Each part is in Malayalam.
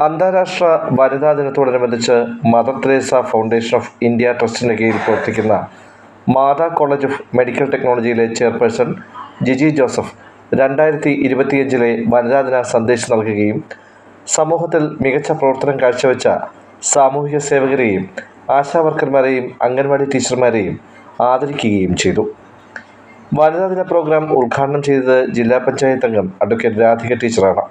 അന്താരാഷ്ട്ര വനിതാ ദിനത്തോടനുബന്ധിച്ച് Mother Teresa foundation of India ട്രസ്റ്റിന് കീഴിൽ പ്രവർത്തിക്കുന്ന മാതാ കോളേജ് ഓഫ് മെഡിക്കൽ ടെക്നോളജിയിലെ ചെയർപേഴ്സൺ ജിജി ജോസഫ് രണ്ടായിരത്തി ഇരുപത്തിയഞ്ചിലെ വനിതാ ദിന സന്ദേശം നൽകുകയും സമൂഹത്തിൽ മികച്ച പ്രവർത്തനം കാഴ്ചവെച്ച സാമൂഹിക സേവകരെയും ആശാവർക്കർമാരെയും അംഗൻവാടി ടീച്ചർമാരെയും ആദരിക്കുകയും ചെയ്തു. വനിതാ ദിന പ്രോഗ്രാം ഉദ്ഘാടനം ചെയ്തത് ജില്ലാ പഞ്ചായത്ത് അംഗം അഡ്വക്കേറ്റ് രാധിക ടീച്ചറാണ്.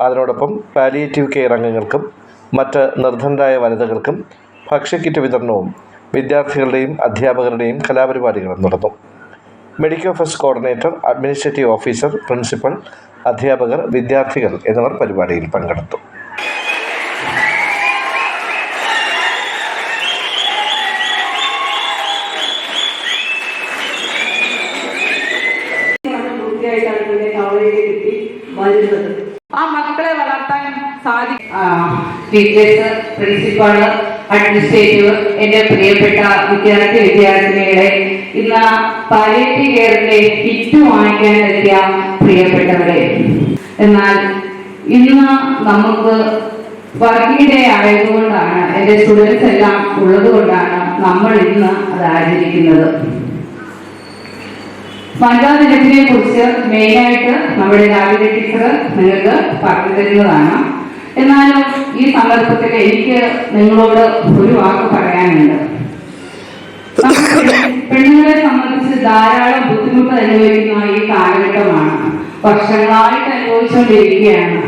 അതിനോടൊപ്പം പാലിയേറ്റീവ് കെയർ അംഗങ്ങൾക്കും മറ്റ് നിർധനരായ വനിതകൾക്കും ഭക്ഷ്യക്കിറ്റ് വിതരണവും വിദ്യാർത്ഥികളുടെയും അധ്യാപകരുടെയും കലാപരിപാടികളും നടന്നു. Medical first coordinator administrative officer principal അധ്യാപകർ വിദ്യാർത്ഥികൾ എന്നിവർ പരിപാടിയിൽ പങ്കെടുത്തു ആ മക്കളെ വളർത്താൻ സാധിക്കും ടീച്ചേഴ്സ് പ്രിൻസിപ്പാൾ അഡ്മിനിസ്ട്രേറ്റീവ് എന്റെ പ്രിയപ്പെട്ട വിദ്യാർത്ഥി വിദ്യാർത്ഥിനികളെ ഇന്ന് പാലിയേറ്റീവ് കെയറിന്റെ കിറ്റ് വാങ്ങിക്കാൻ എത്തിയ പ്രിയപ്പെട്ടവരെ. എന്നാൽ ഇന്ന് നമുക്ക് വർക്കിംഗ് ഡേ ആയതുകൊണ്ടാണ് എന്റെ സ്റ്റുഡൻസ് എല്ലാം ഉള്ളത് കൊണ്ടാണ് നമ്മൾ ഇന്ന് അത് ആചരിക്കുന്നത്. വനിതാ ദിനത്തിനെ കുറിച്ച് മെയിനായിട്ട് നമ്മുടെ രാവിലെ ടീച്ചർ നിങ്ങൾക്ക് പറഞ്ഞു തരുന്നതാണ്. എന്നാലും ഈ സന്ദർഭത്തിൽ എനിക്ക് നിങ്ങളോട് ഒരു വാക്ക് പറയാനുണ്ട്. പെണ്ണുങ്ങളെ സംബന്ധിച്ച് ധാരാളം ബുദ്ധിമുട്ട് അനുഭവിക്കുന്ന ഈ കാലഘട്ടമാണ്. വർഷങ്ങളായിട്ട് അനുഭവിച്ചുകൊണ്ടിരിക്കുകയാണ്.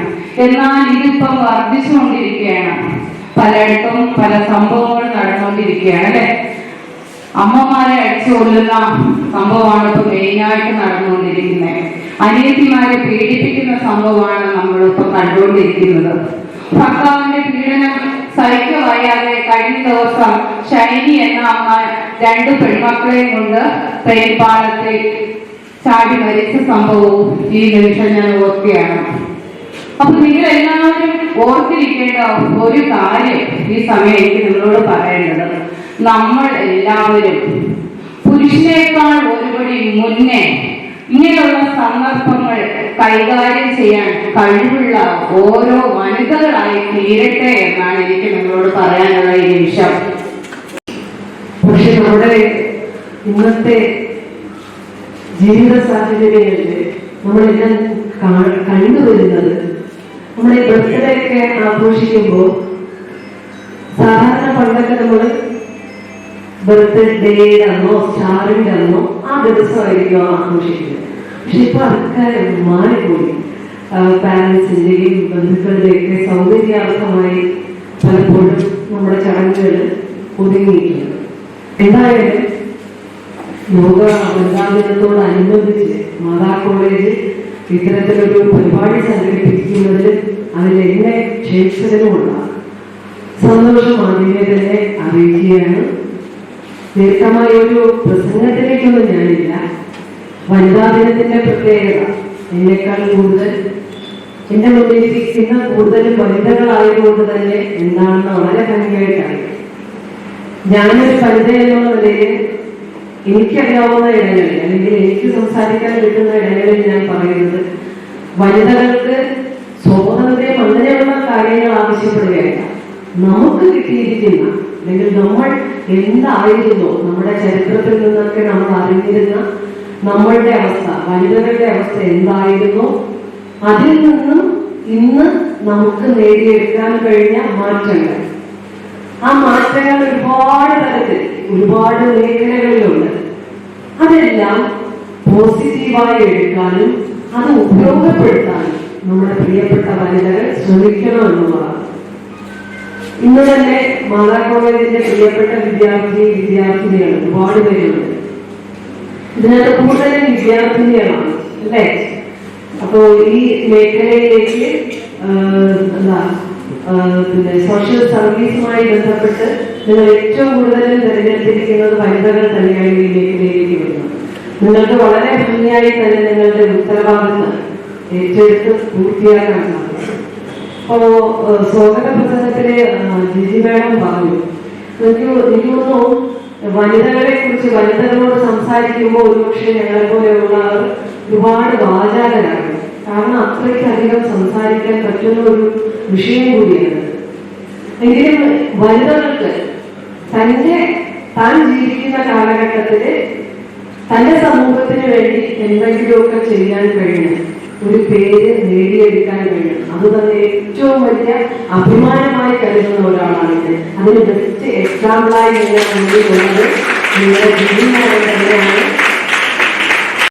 എന്നാൽ ഇതിപ്പം വർദ്ധിച്ചുകൊണ്ടിരിക്കുകയാണ്. പലയിടത്തും പല സംഭവങ്ങൾ നടന്നുകൊണ്ടിരിക്കുകയാണ് അല്ലെ? അമ്മമാരെ അടിച്ചു കൊല്ലുന്ന സംഭവമാണ് ഇപ്പൊ മെയിനായിട്ട് നടന്നുകൊണ്ടിരിക്കുന്നത്. അനിയത്തിമാരെ പീഡിപ്പിക്കുന്ന സംഭവമാണ് നമ്മളിപ്പോ കണ്ടുകൊണ്ടിരിക്കുന്നത്. ഭർത്താവിന്റെ പീഡനം സഹിക്ക വയ്യാതെ കഴിഞ്ഞ ദിവസം ഷൈനി എന്ന അമ്മ രണ്ട് പെൺമക്കളെയും കൊണ്ട് തേൻപാലത്തിൽ ചാടി മരിച്ച സംഭവവും ഈ നിമിഷം ഞാൻ ഓർക്കുകയാണ് അപ്പൊ നിങ്ങൾ എല്ലാവരും ഓർത്തിരിക്കേണ്ട ഒരു കാര്യം ഈ സമയം എനിക്ക് നിങ്ങളോട് പറയേണ്ടത്. നമ്മൾ എല്ലാവരും പുരുഷനേക്കാൾ ഒരുപടി മുന്നേ സന്ദർഭങ്ങൾ കൈകാര്യം ചെയ്യാൻ കഴിവുള്ള ഓരോ വനിതകളായി തീരട്ടെ എന്നാണ് എനിക്ക് നിങ്ങളോട് പറയാനുള്ള ഈ നിമിഷം. പക്ഷെ നമ്മുടെ ഇന്നത്തെ ജീവിത സാഹചര്യങ്ങളിൽ നമ്മളെല്ലാം കണ്ടുവരുന്നത് നമ്മുടെ ബർത്ത്ഡേ ഒക്കെ ആഘോഷിക്കുമ്പോൾ സാധാരണ പണ്ടൊക്കെ നമ്മൾ ബർത്ത്ഡേ അന്നോ സ്റ്റാറിന്റെ അന്നോ ആ ദിവസമായിരിക്കും ആഘോഷിക്കുന്നത്. പക്ഷെ ഇപ്പൊ ആൾക്കാരെ മാറിപ്പോയി. പാരൻസിന്റെയും ബന്ധുക്കളുടെയൊക്കെ സൗകര്യാർത്ഥമായി പലപ്പോഴും നമ്മുടെ ചടങ്ങുകൾ ഒതുങ്ങിയിട്ടുണ്ട്. എന്തായാലും യോഗ വനിതാ ദിനത്തോടനുബന്ധിച്ച് മാതാ കോളേജ് ഇത്തരത്തിലൊരു പരിപാടി സംഘടിപ്പിക്കുന്നതിൽ അതിൽ എന്നെ ക്ഷേത്രത്തിനുമുള്ള സന്തോഷം ആദ്യമേ തന്നെ അറിയിക്കുകയാണ്. ദീർഘമായ ഒരു പ്രസംഗത്തിലേക്കൊന്നും ഞാനില്ല. വനിതാ ദിനത്തിന്റെ പ്രത്യേകത. എന്നെക്കാൾ കൂടുതൽ എന്റെ മുന്നിൽ ഇരിക്കുന്ന കൂടുതലും വനിതകളായതുകൊണ്ട് തന്നെ എന്താണെന്ന് വളരെ ഭംഗിയായിട്ടാണ് ഞാനൊരു വനിത എന്നുള്ള നിലയിൽ എനിക്കറിയാവുന്ന ഇടങ്ങളിൽ അല്ലെങ്കിൽ എനിക്ക് സംസാരിക്കാൻ കിട്ടുന്ന ഇടങ്ങളിൽ ഞാൻ പറയുന്നത് വനിതകൾക്ക് സ്വാതന്ത്ര്യം അങ്ങനെയുള്ള കാര്യങ്ങൾ ആവശ്യപ്പെടുകയല്ല. നമുക്ക് കിട്ടിയിരിക്കുന്ന അല്ലെങ്കിൽ നമ്മൾ എന്തായിരുന്നു നമ്മുടെ ചരിത്രത്തിൽ നിന്നൊക്കെ നമ്മൾ അറിഞ്ഞിരുന്ന നമ്മളുടെ അവസ്ഥ വനിതകളുടെ അവസ്ഥ എന്തായിരുന്നു? അതിൽ നിന്നും ഇന്ന് നമുക്ക് നേടിയെടുക്കാൻ കഴിഞ്ഞ മാറ്റങ്ങൾ. ആ മാറ്റങ്ങൾ ഒരുപാട് തരത്തിൽ ഒരുപാട് മേഖലകളിലുണ്ട്. അതെല്ലാം പോസിറ്റീവായി എടുക്കാനും അത് ഉപയോഗപ്പെടുത്താനും നമ്മുടെ പ്രിയപ്പെട്ട വനിതകൾ ശ്രമിക്കണം എന്നുള്ളതാണ്. ഇന്ന് തന്നെ മാതാ കോളേജിന്റെ പ്രിയപ്പെട്ട വിദ്യാർത്ഥി വിദ്യാർത്ഥിനികൾ ഒരുപാട് പേരുണ്ട്. ഇതിനകത്ത് കൂടുതലും വിദ്യാർത്ഥിനികളാണ് അല്ലേ? അപ്പോ ഈ മേഖലയിലേക്ക് എന്താ പിന്നെ സോഷ്യൽ സർവീസുമായി ബന്ധപ്പെട്ട് നിങ്ങൾ ഏറ്റവും കൂടുതൽ തിരഞ്ഞെടുത്തിരിക്കുന്നത് വനിതകൾ തന്നെയാണ് ഈ മേഖലയിലേക്ക് വരുന്നത്. നിങ്ങൾക്ക് വളരെ ഭംഗിയായി തന്നെ നിങ്ങളുടെ ഉത്തരവാദിത്തം ഏറ്റെടുത്ത് പൂർത്തിയാക്കാൻ അപ്പോ സ്വാഗത പ്രസംഗത്തിലെ ജിജി മാഡം പറഞ്ഞു എനിക്ക് എനിക്ക് തോന്നുന്നു വനിതകളെ കുറിച്ച് വനിതകളോട് സംസാരിക്കുമ്പോൾ ഒരുപക്ഷെ ഞങ്ങളെ പോലെയുള്ള ഒരുപാട് വാചാരനാണ് കാരണം അത്രയ്ക്കധികം സംസാരിക്കാൻ പറ്റുന്ന ഒരു വിഷയം കൂടിയാണ്. എങ്കിലും വനിതകൾക്ക് തന്റെ താൻ ജീവിക്കുന്ന കാലഘട്ടത്തിൽ തന്റെ സമൂഹത്തിന് വേണ്ടി എന്തെങ്കിലുമൊക്കെ ചെയ്യാൻ കഴിയണം. ഒരു പേര് നേടിയെടുക്കാൻ വേണ്ടി അത് തന്നെ ഏറ്റവും വലിയ അഭിമാനമായി കരുതുന്ന ഒരാളാണ് ഇത്. അതിന് ബെസ്റ്റ് എക്സാമ്പിളായി നിങ്ങൾ മുന്നിൽ നിങ്ങളുടെ ജീവിതം തന്നെയാണ്.